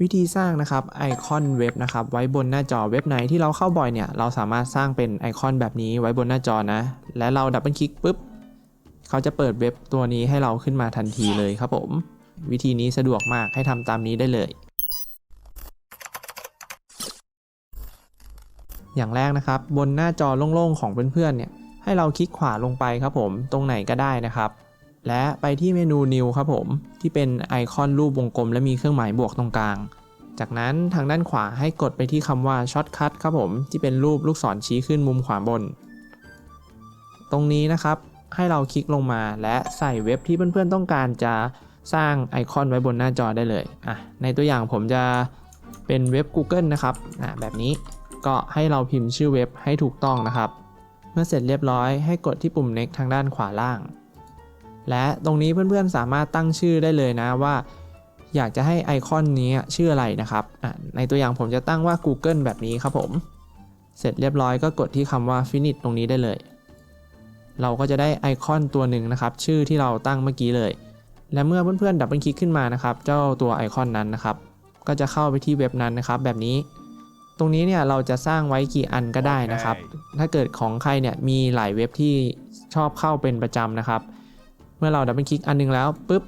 วิธีสร้างนะครับไอคอนเว็บนะครับไว้บนหน้าจอเว็บไหนที่เราเข้าบ่อยเนี่ยเราสามารถสร้างเป็นไอคอนแบบนี้ไว้บนหน้าจอนะ และเราดับเบิลคลิกปุ๊บเขาจะเปิดเว็บตัวนี้ให้เราขึ้นมาทันทีเลยครับผม วิธีนี้สะดวกมากให้ทำตามนี้ได้เลย อย่างแรกนะครับ บนหน้าจอโล่งๆของเพื่อนๆเนี่ยให้เราคลิกขวาลงไปครับผม ตรงไหนก็ได้นะครับ และไปที่เมนู New ครับผม ที่เป็นไอคอนรูปวงกลม และมีเครื่องหมายบวกตรงกลาง จากนั้นทางด้านขวาให้กดไปที่คำว่า Shortcut ครับผม ที่เป็นรูปลูกศรชี้ขึ้นมุมขวาบน ตรงนี้นะครับให้เราคลิกลงมาและใส่เว็บที่เพื่อนๆต้องการจะสร้างไอคอนไว้บนหน้าจอได้เลยอะในตัวอย่างผมจะเป็นเว็บ Google นะครับอะแบบนี้ก็ให้เราพิมพ์ชื่อเว็บให้ถูกต้องนะครับ เมื่อเสร็จเรียบร้อยให้กดที่ปุ่ม next ทางด้านขวาล่าง และตรงนี้เพื่อนๆสามารถตั้งชื่อได้เลยนะว่า อยากจะให้ไอคอนนี้ชื่ออะไรนะครับอะในตัวอย่างผมจะตั้งว่า Google แบบนี้ครับผม เสร็จเรียบร้อยก็กดที่คำว่า finish ตรงนี้ได้เลย เราก็จะได้ไอคอนตัวหนึ่งนะครับ ชื่อที่เราตั้งเมื่อกี้เลย และเมื่อเพื่อนๆดับเบิลคลิกขึ้นมานะครับ เจ้าตัวไอคอนนั้นนะครับ ก็จะเข้าไปที่เว็บนั้นนะครับ แบบนี้ตรงนี้เนี่ยเราจะสร้างไว้กี่อันก็ได้นะครับ ถ้าเกิดของใครเนี่ยมีหลายเว็บที่ชอบเข้าเป็นประจำนะครับ เมื่อเราดับเบิลคลิกอันหนึงแล้วปุ๊บ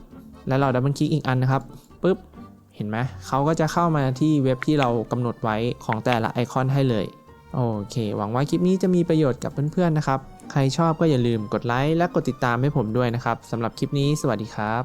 แล้วเราดับเบิลคลิกอีกอันนะครับปุ๊บเห็นไหมเขาก็จะเข้ามาที่เว็บที่เรากำหนดไว้ของแต่ละไอคอนให้เลยโอเค หวังว่าคลิปนี้จะมีประโยชน์กับเพื่อนๆนะครับ ใครชอบก็อย่าลืมกดไลค์และกดติดตามให้ผมด้วยนะครับสำหรับคลิปนี้สวัสดีครับ